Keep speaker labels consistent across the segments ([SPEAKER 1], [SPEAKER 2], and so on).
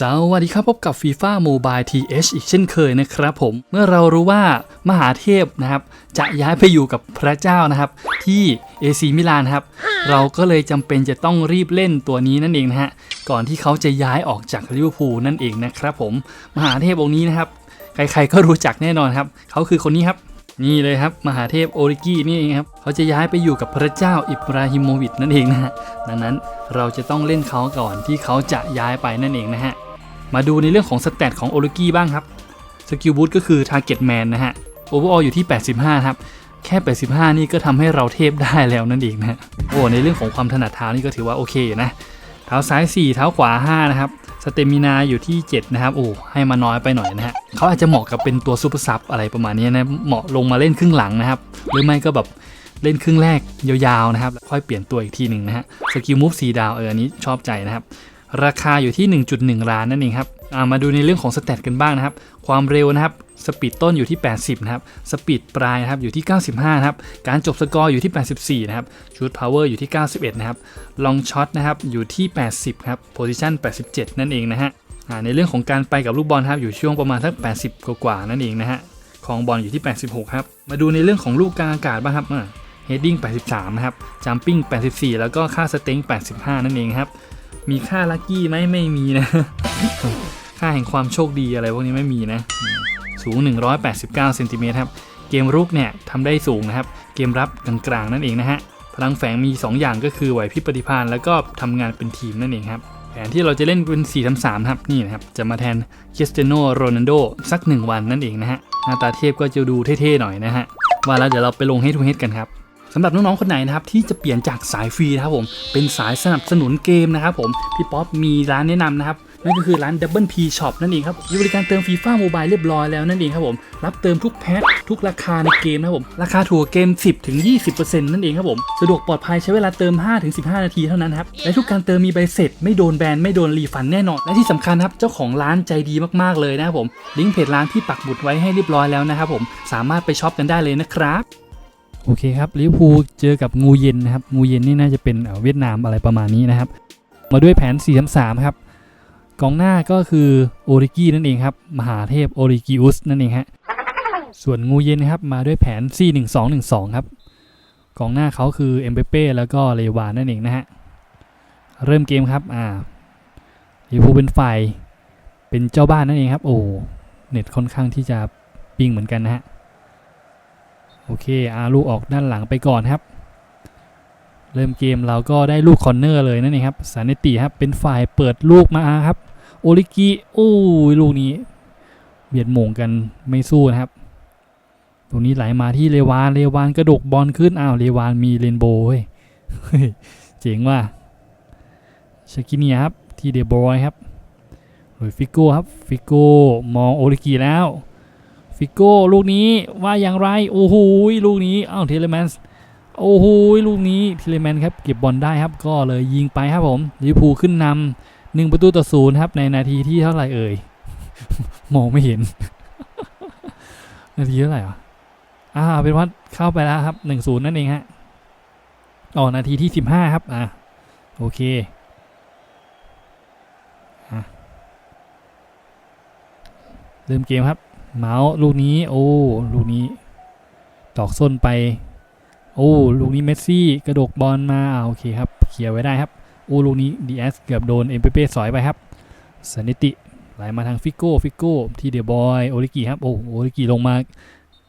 [SPEAKER 1] สวัสดีครับพบกับ FIFA Mobile TH อีกเช่นเคยนะครับผมเมื่อเรารู้ว่ามหาเทพนะครับ จะย้ายไปอยู่กับพระเจ้านะครับ ที่ AC มิลานครับ เราก็เลยจำเป็นจะต้องรีบเล่นตัวนี้นั่นเองนะฮะก่อนที่เขาจะย้ายออกจากลิเวอร์พูลนั่นเองนะครับผมมหาเทพองค์นี้นะครับ ใครๆก็รู้จักแน่นอนครับเขาคือคนนี้ครับนี่เลยครับ มหาเทพโอริกี้นี่เองครับเขาจะย้ายไปอยู่กับพระเจ้าอิบราฮิโมวิชนั่นเองนะฮะดังนั้นเราจะต้องเล่นเขาก่อนที่เขาจะย้ายไปนั่นเองนะฮะ มาดูในเรื่องของสเตตของโอริกี้บ้างครับสกิลบูทก็คือ Target Man นะฮะโอเวอร์อออยู่ที่ 85 ครับ แค่ 85 นี่ก็ทำให้เราเทพได้แล้วนั่นเองนะฮะโอ้ในเรื่องของความถนัดเท้านี่ก็ถือว่าโอเคอยู่นะเท้าซ้าย 4 เท้าขวา 5 นะครับสเตมินาอยู่ที่ 7 นะครับ โอ้ให้มาน้อยไปหน่อยนะฮะเขาอาจจะเหมาะกับเป็นตัวซูเปอร์ซับอะไรประมาณนี้นะ เหมาะลงมาเล่นครึ่งหลังนะครับ หรือไม่ก็แบบเล่นครึ่งแรกยาวๆนะครับ แล้วค่อยเปลี่ยนตัวอีกทีหนึ่งนะฮะ สกิลมูฟสีดาวเอออันนี้ชอบใจนะครับ ราคาอยู่ที่ 1.1 ล้านนั่นเองครับามาดูในเรื่องของสเตตกันบ้างนะครับ ความเร็วนะครับสปีดต้นอยู่ที่ 80 นะครับ สปีดปลายนะครับอยู่ที่ 95 นะครับ การจบสกอร์อยู่ที่ 84 นะครับชูดพาวเวอร์อยู่ที่ 91 นะครับ ลองช็อตนะครับอยู่ที่ 80 ครับ โพซิชัน87 นั่นเองนะฮะในเรื่องของการไปกับลูกบอลครับอยู่ช่วงประมาณสัก 80 กว่าๆนั่นเองนะฮะ ของบอลอยู่ที่ 86 ครับ มาดูในเรื่องของลูกกลางอากาศบ้างครับเฮดดิ้ง 83 นะครับ จัมปิ้ง 84 แล้วก็ค่าสเต็ง 85 นั่นเองครับ มีค่าลัคกี้ไหมไม่มีนะ ค่าแห่งความโชคดีอะไรพวกนี้ไม่มีนะ สูง 189เซนติเมตรครับ เกมรุกเนี่ยทำได้สูงนะครับ เกมรับกลางๆนั่นเองนะฮะ พลังแฝงมี 2 อย่างก็คือไหวพริบปฏิภาณแล้วก็ทำงานเป็นทีมนั่นเองครับ แผนที่เราจะเล่นเป็น4 3 3ครับ นี่นะครับ จะมาแทนคริสเตียโนโรนัลโดสัก 1 วันนั่นเองนะฮะ หน้าตาเทพก็จะดูเท่ๆหน่อยนะฮะ ว่าแล้วเดี๋ยวเราไปลงให้ทูเฮดกันครับ สำหรับน้องๆคนไหนนะครับที่จะเปลี่ยนจากสายฟรีนะครับผมเป็นสายสนับสนุนเกมนะครับผมพี่ป๊อปมีร้านแนะนำนะครับนั่นก็คือร้าน Double P Shop นั่นเองครับมีบริการเติมฟีฟ่าโมบายเรียบร้อยแล้วนั่นเองครับผมรับเติมทุกแพ็คทุกราคาในเกมนะครับผมราคาถูกเกม 10ถึง20%นั่นเองครับผมสะดวกปลอดภัยใช้เวลาเติม 5 ถึง 15 นาทีเท่านั้นครับและทุกการเติมมีใบเสร็จ ไม่โดนแบนไม่โดนรีฟันแน่นอน และที่สำคัญครับเจ้าของร้านใจดีมากๆเลยนะครับผมลิงก์เพจร้านที่ปักหมุดไว้ให้เรียบร้อยแล้วนะครับผมสามารถไปช็อปกันได้เลยนะครับ โอเคครับลิเวอร์พูลเจอกับงูเย็นนะครับงูเย็นนี่น่าจะเป็นเวียดนามอะไรประมาณนี้นะครับ มาด้วยแผน 4 3 3 ครับกองหน้าก็คือโอริกี้นั่นเองครับมหาเทพโอริกิอุสนั่นเองฮะส่วนงูเย็นนะครับมาด้วยแผน 4 1 2 1 2 ครับกองหน้าเขาคือเอ็มเปเป้แล้วก็เลวานนั่นเองนะฮะเริ่มเกมครับอ่าลิเวอร์พูลเป็นฝ่ายเป็นเจ้าบ้านนั่นเองครับ โอ้เน็ตค่อนข้างที่จะปิงเหมือนกันนะฮะ โอเคอาลูกออกด้านหลังไปก่อนครับ เริ่มเกมเราก็ได้ลูกคอร์เนอร์เลยนั่นเองครับสานิติครับเป็นฝ่ายเปิดลูกมาครับ โอริกิโอ้ยลูกนี้เบียดหม่งกันไม่สู้นะครับ ตรงนี้ไหลมาที่เลวานเลวานกระดกบอลขึ้นอ้าวเลวานมีเรนโบว์เฮ้ยเจ๋งว่ะชากิเนียครับที่เดบอยครับหรือฟิโก้ครับฟิโก้มองโอริกิแล้ว ฟิโก้ลูกนี้ว่าอย่างไร โอ้โหลูกนี้อ้าวเทเลแมนส์โอ้โหลูกนี้เทเลแมนครับเก็บบอลได้ครับก็เลยยิงไปครับผมลิเวอร์พูลขึ้นนำหนึ่งประตูต่อศูนย์ครับในนาทีที่เท่าไหร่เอ่ยมองไม่เห็น นาทีเท่าไหร่อะอ่าเป็นว่าเข้าไปแล้วครับหนึ่งศูนย์นั่นเองฮะอ๋อนาทีที่สิบห้าครับอ่าโอเคเริ่มเกมครับ เมาส์ลูกนี้ โอ้ ลูกนี้ ตอกส้นไป โอ้ ลูกนี้เมสซี่ กระดกบอลมาอ่าโอเคครับ เคลียร์ไว้ได้ครับ โอ้ ลูกนี้ดีเอสเกือบโดนเอ็มเปเป้สอยไปครับสนิติไหลมาทางฟิโก้ฟิโก้ที่เดบอยโอริกิครับ โอ้โอริกิลงมา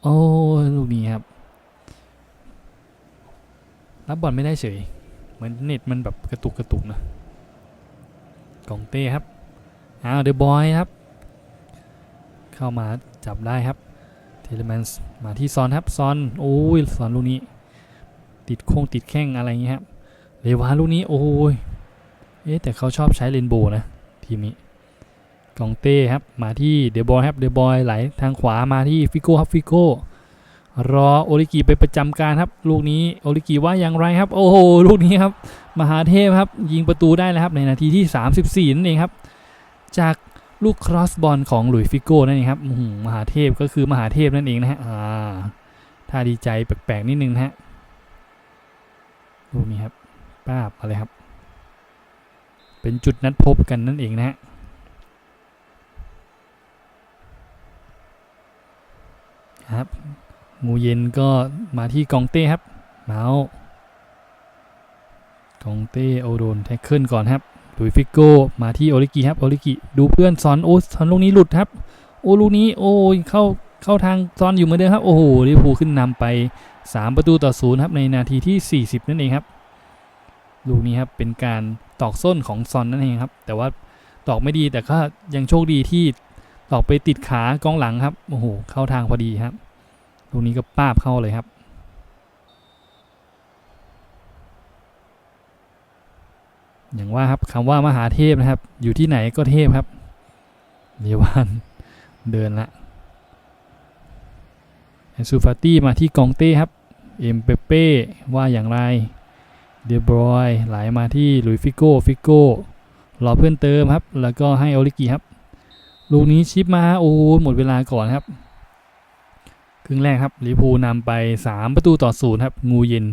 [SPEAKER 1] โอ้ ลูกนี้ครับ รับบอลไม่ได้เฉย เหมือนเน็ตมันแบบกระตุกกระตุกนะกองเต้ครับอ้าวเดบอยครับ เข้ามา จับได้ครับเทเลแมนส์มาที่ซอนครับซอนโอ้ยซอนลูกนี้ ติดโค้งติดแข้งอะไรอย่างเงี้ยครับเลวานลูกนี้โอ้ยเอ๊แต่เขาชอบใช้เลนโบว์นะทีมนี้กองเต้ครับมาที่เดบอยครับเดบอยไหลทางขวามาที่ฟิโก้ครับฟิโก้รอโอริกิไปประจำการครับ ลูกนี้โอริกิว่าอย่างไรครับ โอ้โหลูกนี้ครับ มหาเทพครับ ยิงประตูได้แล้วครับในนาทีที่ 34นั่นเองครับ จาก ลูกครอสบอลของหลุยฟิโก้นั่นเองครับมหาเทพก็คือมหาเทพนั่นเองนะฮะถ้าดีใจแปลกๆนิดนึงนะฮะดูนี่ครับป้าบอะไรครับ เป็นจุดนัดพบกันนั่นเองนะฮะครับงูเย็นก็มาที่กองเต้ครับเมาส์กองเต้โอโดนแท็กเกิลก่อนครับ ลุยฟิกโก้มาที่โอริกิครับโอริกิดูเพื่อนซอนโอ้ซอนลูกนี้หลุดครับโอ้ลูกนี้โอ้ยเข้าเข้าทางซอนอยู่เหมือนเดิมครับโอ้โหลิเวอร์พูลขึ้นนำไป 3 ประตูต่อศูนย์ครับในนาทีที่ 40 นั่นเองครับลูกนี้ครับเป็นการตอกส้นของซอนนั่นเองครับ แต่ว่าตอกไม่ดีแต่ก็ยังโชคดีที่ตอกไปติดขากองหลังครับโอ้โหเข้าทางพอดีครับลูกนี้ก็ป้าบเข้าเลยครับ อย่างว่าครับคำว่ามหาเทพนะครับ อยู่ที่ไหนก็เทพครับเรียกว่าเดินละแอนซูฟาตี้มาที่กองเต้ครับ เอ็มเปเป้ว่าอย่างไรเดบรอยไหลมาที่ลุยฟิโก้ฟิโก้รอเพื่อนเติมครับ แล้วก็ให้โอลิกิครับ ลูกนี้ชิปมาโอ้หมดเวลาก่อนครับ ครึ่งแรกครับลิพูนำไป 3 ประตูต่อศูนย์ครับ งูเย็น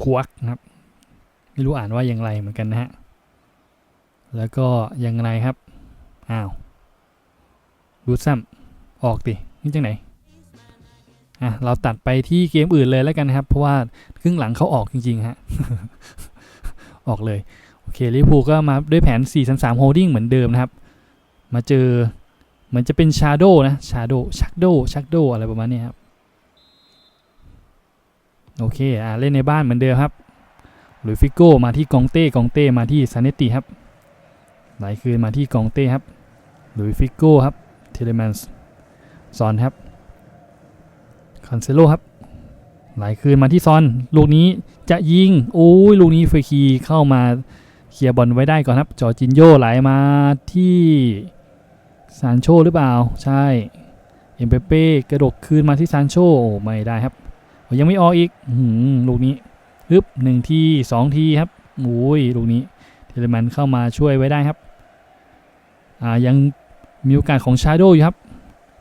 [SPEAKER 1] ควักครับ ไม่รู้อ่านว่าอย่างไรเหมือนกันนะฮะ แล้วก็ยังไงครับ อ้าวรูซ้ำออกดินี่จังไหนอะเราตัดไปที่เกมอื่นเลยแล้วกันนะครับ เพราะว่าครึ่งหลังเขาออกจริงๆฮะออกเลย โอเคลิเวอร์พูก็มาด้วยแผน 4-3-3 holding เหมือนเดิมนะครับ มาเจอเหมือนจะเป็น shadow นะ shadow shadow shadow อะไรประมาณนี้ครับ โอเคอะเล่นในบ้านเหมือนเดิมครับหลุยส์ฟิโก้มาที่กองเต้กองเต้มาที่ซานเนตติครับ ไหลคืนมาที่กองเต้ครับหลุยฟิโก้ครับเทเลแมนส์ซอนครับคอนเซโลครับไหลคืนมาที่ซอน ลูกนี้จะยิง โอ้ย ลูกนี้เฟยคีเข้ามาเคลียร์บอลไว้ได้ก่อนครับ จอจินโยไหลมาที่ซานโชหรือเปล่า ใช่ เอ็มเปเป้กระดกคืนมาที่ซานโชโอ้ไม่ได้ครับ ยังไม่ออกอีกอื้อหืลูกนี้ฮึบหนึ่งทีสองทีครับโอ้ย ลูกนี้ เทเลแมนเข้ามาช่วยไว้ได้ครับ ยังมีโอกาสของชาโดอยู่ครับ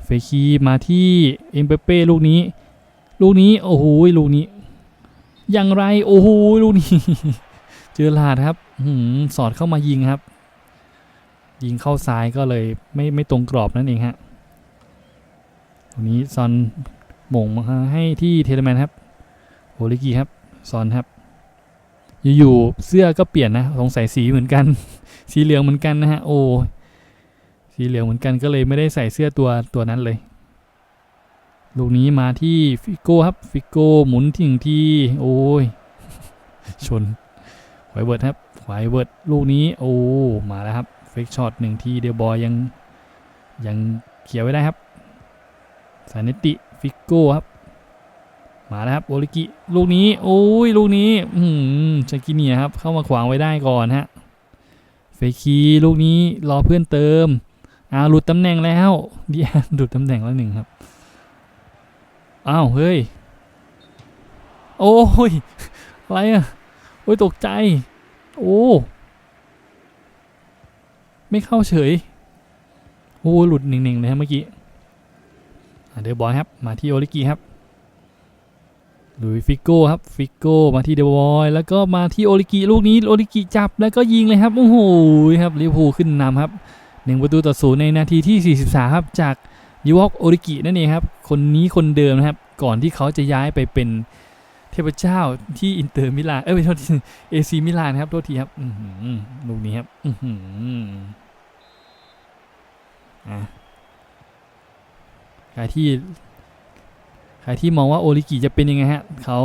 [SPEAKER 1] เฟคีมาที่เอ็มเปเป้ลูกนี้ ลูกนี้โอ้โหลูกนี้ อย่างไรโอ้โหลูกนี้ เจอลาดครับหืสอดเข้ามายิงครับ ยิงเข้าซ้ายก็เลยไม่ไม่ตรงกรอบนั่นเองฮะตรงนี้ซอนหม่งมาให้ที่เทเลแมนครับโอลิกีครับซอนครับอยู่ๆเสื้อก็เปลี่ยนนะสงสัยสีเหมือนกัน สีเหลืองเหมือนกันนะฮะโอ้ สีเหลืองเหมือนกันก็เลยไม่ได้ใส่เสื้อตัวตัวนั้นเลย ลูกนี้มาที่ฟิโก้ครับ ฟิโก้หมุนทิ้งที โอ้ย ชนไวเวิร์ดครับไวเวิร์ดลูกนี้ โอ้ มาแล้วครับ เฟกช็อตหนึ่งทีเดลบอยยังยังเขียวไว้ได้ครับสานิติ ฟิโก้ครับ มาแล้วครับโอริกิ ลูกนี้ โอ้ย ลูกนี้ อืมชากิเนียครับ เข้ามาขวางไว้ได้ก่อนฮะ เฟคีลูกนี้รอเพื่อนเติม อ้าวหลุดตำแหน่งแล้วเดียหลุดตำแหน่งแล้วหนึ่งครับ อ้าวเฮ้ย โอ้ยอะไรอะโอ้ยตกใจ โอ้ ไม่เข้าเฉย โอ้หลุดหนึ่งๆเลยครับเมื่อกี้เดอร์บอยครับ มาที่โอริกิครับหลุยฟิโก้ครับ ฟิโก้มาที่เดอร์บอย แล้วก็มาที่โอริกิลูกนี้โอริกิจับแล้วก็ยิงเลยครับ โอ้โหครับลิเวอร์พูลขึ้นนำครับ หนึ่งประตูต่อศูนย์ในนาทีที่ 43 ครับ จากยูวอกโอริกินั่นเองครับ คนนี้คนเดิมนะครับ ก่อนที่เขาจะย้ายไปเป็นเทพเจ้าที่อินเตอร์มิลาน เอ้ยไม่โทษทีเอซีมิลานครับ โทษทีครับอือหือลูกนี้ครับอือหืออะใครที่ ใครที่มองว่าโอริกิจะเป็นยังไงฮะเขา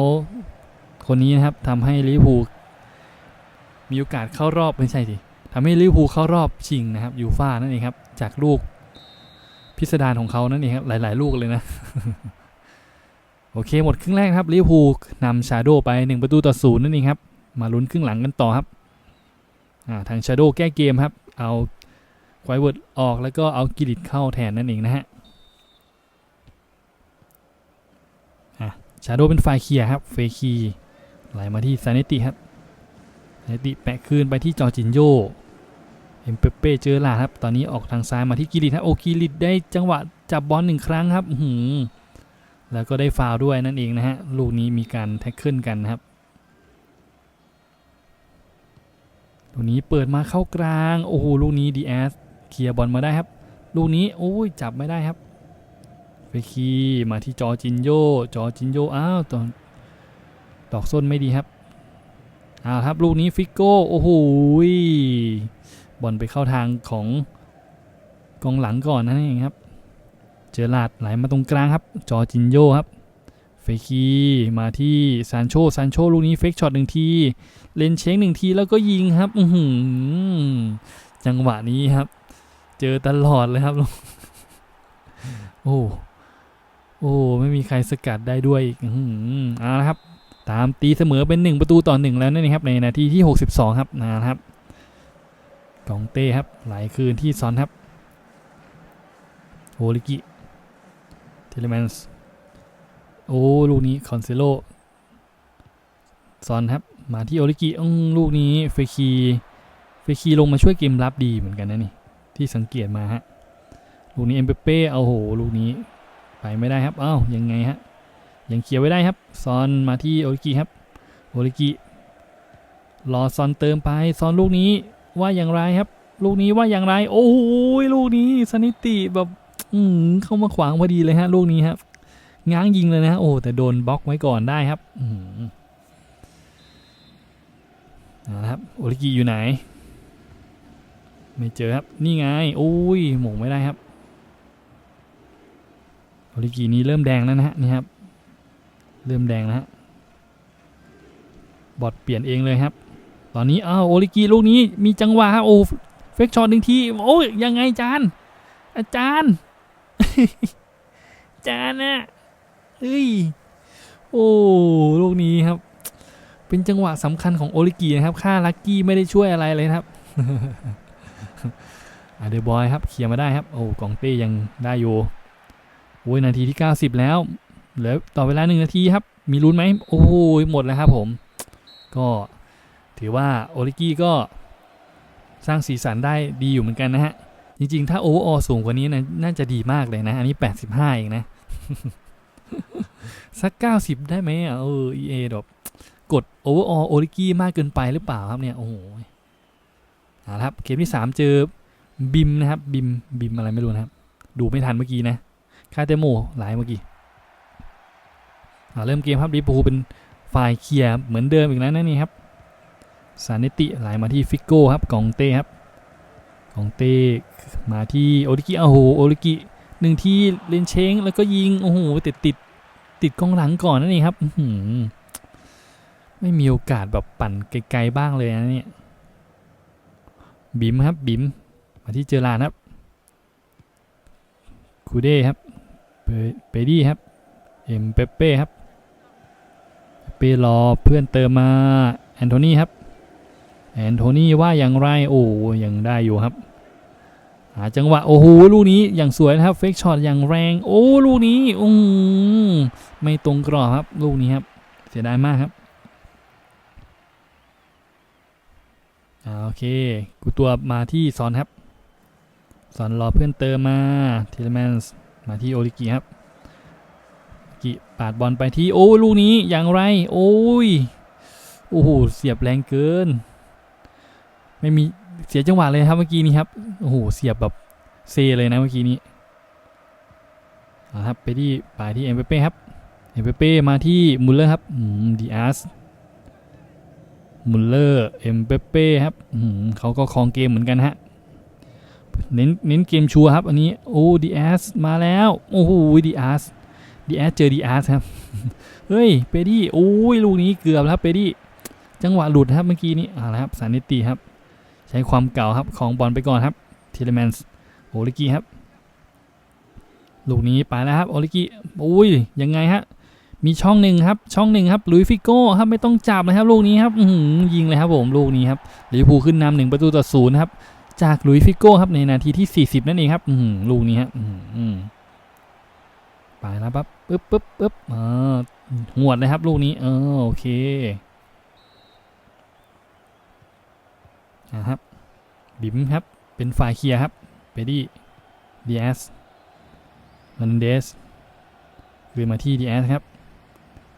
[SPEAKER 1] คนนี้นะครับทำให้ลิเวอร์พูลมีโอกาสเข้ารอบไม่ใช่ดิ ทำให้ลิเวอร์พูลเข้ารอบชิงนะครับยูฟ่านั่นเองครับจากลูกพิสดารของเขานั่นเองครับหลาย ๆ ลูกเลยนะ โอเคหมดครึ่งแรกครับลิเวอร์พูลนำชาโดไป 1 ประตูต่อศูนย์นั่นเองครับ มาลุ้นครึ่งหลังกันต่อครับทางชาโดแก้เกมครับ เอาควายเวิร์ดออกแล้วก็เอากิริตเข้าแทนนั่นเองนะฮะชาโดเป็นฝ่ายเคลียร์ครับ เฟคีไหลมาที่ซาเนติครับซาเนติแปะคืนไปที่จอจินโย เอ็มเปเป้เจอลาครับ ตอนนี้ออกทางซ้ายมาที่กิริตครัโอกิริได้จังหวะจับบอลหนึ่งครั้งครับหือแล้วก็ได้ฟาวล์ด้วยนั่นเองนะฮะ ลูกนี้มีการแท็กเกิลกันนะครับลูกนี้เปิดมาเข้ากลาง โอ้โห ลูกนี้ดีแอสเคลียร์บอลมาได้ครับ ลูกนี้โอ้ยจับไม่ได้ครับเฟคีมาที่จอจินโยจอจินโยอ้าวตอนดอกส้นไม่ดีครับอ้าวครับ ลูกนี้ฟิกโก้ โอ้โห บอลไปเข้าทางของกองหลังก่อนนั่นเองครับ เจอลาดไหลมาตรงกลางครับ จอจินโยครับ เฟคีมาที่ซานโชซานโชลูกนี้เฟกช็อตหนึ่งที เลนเช็คหนึ่งทีแล้วก็ยิงครับ อือหือจังหวะนี้ครับ เจอตลอดเลยครับโอ้โอ้ไม่มีใครสกัดได้ด้วยอีกอื้อหือเอาละครับ ตามตีเสมอเป็น 1 ประตูต่อ 1 แล้วนั่นเองครับในนาทีที่ 62 ครับนะครับ กองเต้ครับไหลคืนที่ซอนครับโอลิกิเทเลแมนส์โอ้ลูกนี้คอนเซโลซอนครับมาที่โอลิกิอื้อลูกนี้เฟคีเฟคีลงมาช่วยเกมรับดีเหมือนกันนะนี่ที่สังเกตมาฮะลูกนี้เอ็มเปเป้เอาโหลูกนี้ไปไม่ได้ครับเอ้ายังไงฮะยังเคลียร์ไว้ได้ครับซอนมาที่โอริกิครับโอริกิรอซอนเติมไปซอนลูกนี้ ว่าอย่างไรครับ ลูกนี้ว่าอย่างไร โอ้ยลูกนี้สนิติแบบอืมเข้ามาขวางพอดีเลยฮะ ลูกนี้ครับง้างยิงเลยนะฮะโอ้แต่โดนบล็อกไว้ก่อนได้ครับอืมเอาละครับโอริกิอยู่ไหน ไม่เจอครับนี่ไงโอ้ยหม่งไม่ได้ครับโอริกินี้เริ่มแดงแล้วนะฮะนี่ครับ เริ่มแดงแล้วฮะบอดเปลี่ยนเองเลยครับ ตอนนี้อ้าวโอริกิลูกนี้มีจังหวะโอ้เฟกช็อตหนึ่งทีโอ้ยยังไงจานอาจารย์ จานน่ะเฮ้ยโอ้ลูกนี้ครับ เป็นจังหวะสำคัญของโอริกินะครับค่าลักกี้ไม่ได้ช่วยอะไรเลยนะครับอาเดบอยครับเคลียร์มาได้ครับ โอ้กองเต้ยังได้อยู่โอ้ยนาทีที่ 90 แล้วเหลือต่อเวลาหนึ่งนาทีครับ มีลุ้นไหมโอ้ยหมดแล้วครับผม ก็ ถือว่าโอริกี้ก็สร้างสีสันได้ดีอยู่เหมือนกันนะฮะ จริงๆ ถ้าโอเวอร์ออสูงกว่านี้นะน่าจะดีมากเลยนะ อันนี้ 85 เองนะ สัก 90 ได้ไหมอะเออ EA แบบกดโอเวอร์ออโอริกี้มากเกินไปหรือเปล่าครับเนี่ย โอ้โหเอาละครับเกมที่ 3 เจอบิมนะครับ บิมบิมอะไรไม่รู้นะครับ ดูไม่ทันเมื่อกี้นะคาเตโมหลายเมื่อกี้อ่าเริ่มเกมครับลิปูลเป็นฝ่ายเคลียร์เหมือนเดิมอีกแล้วนะนี่ครับ ซาเนติไหลมาที่ฟิกโก้ครับกองเต้ครับกองเต้มาที่โอริกิโอ้โหโอริกิหนึ่งที่เลนเช้งแล้วก็ยิงโอ้โหติดติดติดกองหลังก่อนนั่นเองครับไม่มีโอกาสแบบปั่นไกลๆบ้างเลยนะเนี่ยบิมครับบิมมาที่เจอรานครับคูเด้ครับเปเปดี้ครับเอ็มเปเป้ครับเปรอเพื่อนเติมมาแอนโทนีครับ แอนโทนีว่าอย่างไรโอ้ยังได้อยู่ครับหาจังหวะโอ้โหลูกนี้อย่างสวยนะครับเฟกช็อตอย่างแรงโอ้ลูกนี้อืมไม่ตรงกรอบครับลูกนี้ครับ เสียดายมากครับอ่าโอเค กูตัวมาที่ซอนครับซอนรอเพื่อนเติมมาทีเลแมนส์มาที่โอริกิครับกิปาดบอลไปที่โอ้ลูกนี้อย่างไร โอ้ยโอ้โหเสียบแรงเกิน ไม่มีเสียจังหวะเลยครับเมื่อกี้นี้ครับโอ้โหเสียบแบบเซเลยนะเมื่อกี้นี้ครับไปที่ไปที่เอ็มเปเป้ครับเอ็มเปเป้มาที่มุลเลอร์ครับดีอาร์สมุลเลอร์เอ็มเปเป้ครับเขาก็ครองเกมเหมือนกันฮะเน้นเน้นเกมชัวร์ครับ อันนี้โอ้ดีแอสมาแล้ว โอ้โหดีแอสดีแอสเจอดีแอสครับเฮ้ยเปดี้โอ้ยลูกนี้เกือบแล้วครับเปดี้จังหวะหลุดครับเมื่อกี้นี้อ่าครับสานิติครับ ใช้ความเก่าครับของบอลไปก่อนครับทีเลแมนส์โอลิกี้ครับ ลูกนี้ไปแล้วครับโอลิกี้โอ้ยยังไงฮะมีช่องหนึ่งครับช่องหนึ่งครับลุยฟิโก้ครับไม่ต้องจับเลยครับลูกนี้ครับยิงเลยครับผมลูกนี้ครับลิเวอร์พูลขึ้นนำหนึ่งประตูต่อศูนย์ครับจากลุยฟิโก้ครับในนาทีที่ 40 นั่นเองครับลูกนี้ครับไปแล้วปั๊บปึ๊บปึ๊บปึ๊บอ่าหวดเลยครับลูกนี้เออโอเค นะครับบิมครับ เป็นฝ่ายเคลียร์ครับเบดี้ดีเอสมันเดสคืนมาที่ดีเอสครับ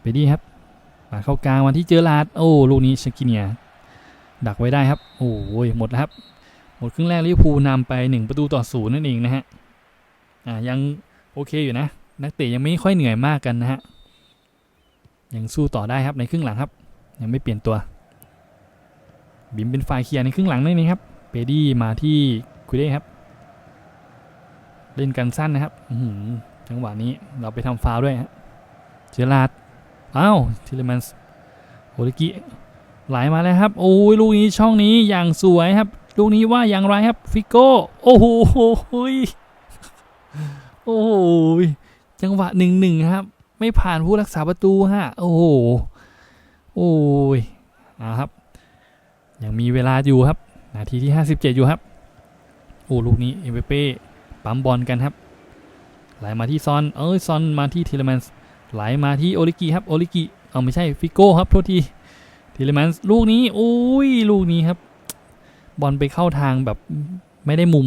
[SPEAKER 1] เบดี้ครับมาเข้ากลางมาที่เจอราดโอ้ลูกนี้ชกิเนียดักไว้ได้ครับ โอ้ยหมดแล้วครับ หมดครึ่งแรกลิเวอร์พูลนำไป 1 ประตูต่อศูนย์นั่นเองนะฮะอ่ายังโอเคอยู่นะ นักเตะยังไม่ค่อยเหนื่อยมากกันนะฮะยังสู้ต่อได้ครับในครึ่งหลังครับ ยังไม่เปลี่ยนตัว บิมเป็นฝ่ายเคลียร์ในครึ่งหลังนั่นเองครับเปดี้มาที่คุเด้ครับ เล่นกันสั้นนะครับอืจังหวะนี้เราไปทำฟาวล์ด้วยฮะเจอราดอ้าวทิเลมันส์โอลิกิไหลมาแล้วครับ โอ้ยลูกนี้ช่องนี้อย่างสวยครับ ลูกนี้ว่าอย่างไรครับฟิโก้ โอ้โหโอ้โหจังหวะหนึ่งหนึ่งครับ ไม่ผ่านผู้รักษาประตูฮะ โอ้โหโอ้ยเอาครับ ยังมีเวลาอยู่ครับ นาทีที่ 57 อยู่ครับ โอ้ลูกนี้เอเปเป้ปั๊มบอลกันครับ ไหลมาที่ซอน เอ้ยซอนมาที่เทเลแมนส์ไหลมาที่โอลิกิครับ โอลิกิเอาไม่ใช่ฟิโก้ครับ โทษทีเทเลแมนส์ลูกนี้โอ้ยลูกนี้ครับ บอลไปเข้าทางแบบไม่ได้มุม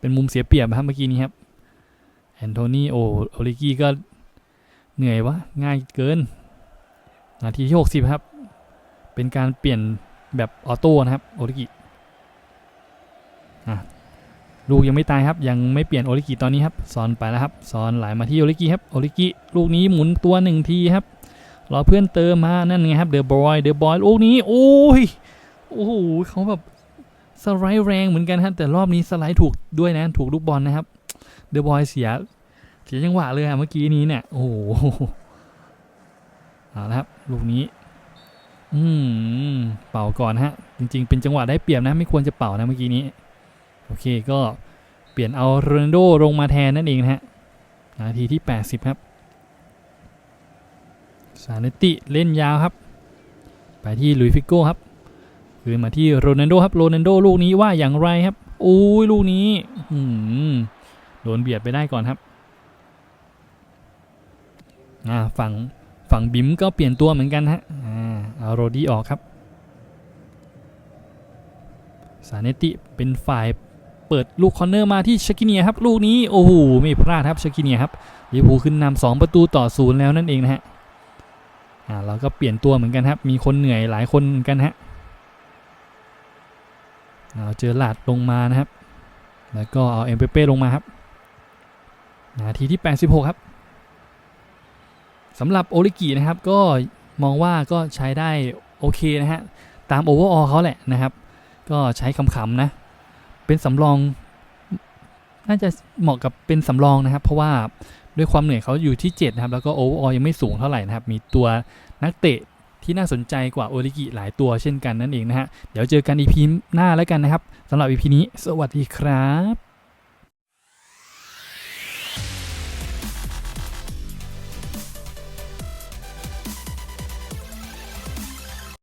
[SPEAKER 1] เป็นมุมเสียเปรียบครับเมื่อกี้นี้ครับ แอนโทนีโอโอลิกิก็เหนื่อยวะง่ายเกิน นาทีที่ 60 ครับ เป็นการเปลี่ยน แบบออโต้นะครับโอลิกิลูกยังไม่ตายครับยังไม่เปลี่ยนโอลิกิตอนนี้ครับซอนไปแล้วครับซอนไหลามาที่โอลิกิครับโอลิกิลูกนี้หมุนตัวหนึ่งทีครับรอเพื่อนเติมมานั่นไงครับเดอะบอยเดอะบอยลูกนี้โอ้ยโอ้โหเขาแบบสไลด์แรงเหมือนกันครับแต่รอบนี้สไลด์ถูกด้วยนะถูกลูกบอลนะครับเดอะบอยเสียเสียจังหวะเลยอะเมื่อกี้นี้เนี่ยโอ้โหเอาละครับลูกนี้ อืมเป่าก่อนฮะ จริง ๆ เป็นจังหวะได้เปรียบนะ ไม่ควรจะเป่านะเมื่อกี้นี้ โอเคก็เปลี่ยนเอาโรนัลโดลงมาแทนนั่นเองนะฮะ นาทีที่ 80 ครับ ซาเนติเล่นยาวครับ ไปที่ลุยฟิโก้ครับ คืนมาที่โรนัลโดครับ โรนัลโดลูกนี้ว่าอย่างไรครับ โอ้ยลูกนี้ อืมโดนเบียดไปได้ก่อนครับอ่าฝั่งฝั่งบิมก็เปลี่ยนตัวเหมือนกันฮะอ่า โรดี้ออกครับซาเนติเป็นฝ่ายเปิดลูกคอร์เนอร์มาที่ชากิเนียครับ ลูกนี้โอ้โหไม่พลาดครับชากิเนียครับลิเวอร์พูลขึ้นนำสองประตูต่อศูนย์แล้วนั่นเองนะฮะอ่าเราก็เปลี่ยนตัวเหมือนกันครับ มีคนเหนื่อยหลายคนเหมือนกันฮะเอาเจอหลาดลงมานะครับ แล้วก็เอาเอ็มเปเป้ลงมาครับนาทีที่ 86 ครับสำหรับโอริกินะครับก็ มองว่าก็ใช้ได้โอเคนะฮะ ตามโอเวอร์ออเขาแหละนะครับ ก็ใช้คำๆนะ เป็นสำรอง น่าจะเหมาะกับเป็นสำรองนะครับ เพราะว่าด้วยความเหนื่อยเขาอยู่ที่ 7 นะครับ แล้วก็โอเวอร์ออยังไม่สูงเท่าไหร่นะครับ มีตัวนักเตะที่น่าสนใจกว่าโอริกิหลายตัวเช่นกันนั่นเองนะฮะ เดี๋ยวเจอกันอีพีหน้าแล้วกันนะครับสำหรับอีพีนี้ สวัสดีครับ